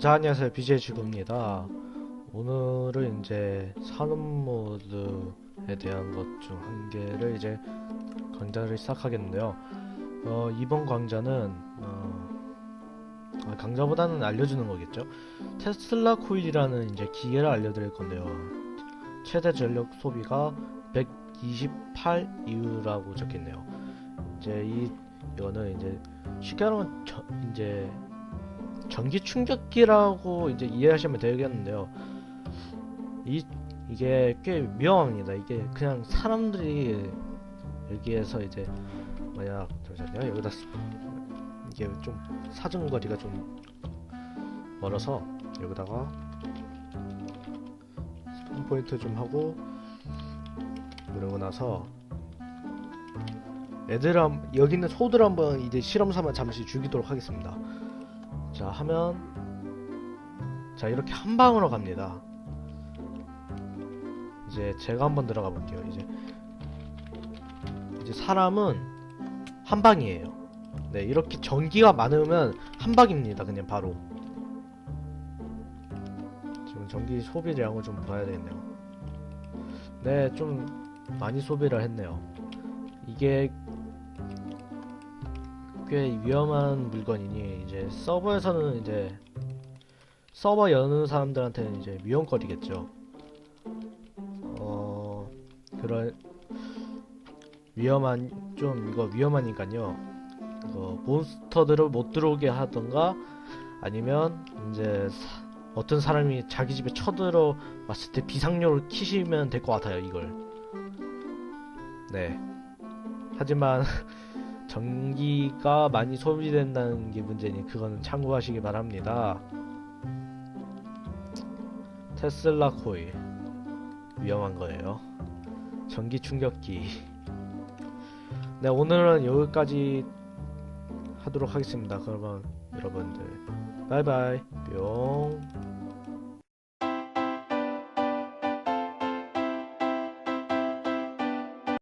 자 안녕하세요 BJ 지구입니다. 오늘은 이제 산업 모드에 대한 것 중 한 개를 이제 강좌를 시작하겠는데요. 어, 이번 강좌는 어, 아, 강좌보다는 알려주는 거겠죠? 테슬라 코일이라는 이제 기계를 알려드릴 건데요. 최대 전력 소비가 128 이후라고 적혀있네요. 이제 이 이거는 이제 쉽게 말하면 저, 이제 전기 충격기라고 이제 이해하시면 되겠는데요. 이 이게 꽤 위험합니다. 이게 그냥 사람들이 여기에서 이제 만약 잠시만요 여기다 쓰- 이게 좀 사정거리가 좀 멀어서 여기다가 스폰 포인트 좀 하고 그러고 나서 애들 한 여기 있는 소들 한번 이제 실험 삼아 잠시 죽이도록 하겠습니다. 자 하면 자 이렇게 한 방으로 갑니다. 이제 제가 한번 들어가 볼게요. 이제 이제 사람은 한 방이에요. 네 이렇게 전기가 많으면 한 방입니다. 그냥 바로. 지금 전기 소비량을 좀 봐야 되겠네요. 네 좀 많이 소비를 했네요. 이게 꽤 위험한 물건이니 이제 서버에서는 이제 서버 여는 사람들한테는 이제 위험거리겠죠. 어 그런 위험한 좀 이거 위험하니까요. 이거 몬스터들을 못 들어오게 하던가 아니면 이제 사- 어떤 사람이 자기 집에 쳐들어 왔을 때 비상료를 키시면 될 것 같아요 이걸. 네. 하지만 전기가 많이 소비된다는 게 문제니 그거는 참고하시기 바랍니다. 테슬라 코일 위험한 거예요. 전기 충격기. 네 오늘은 여기까지 하도록 하겠습니다. 그러면 여러분들 바이바이 뿅.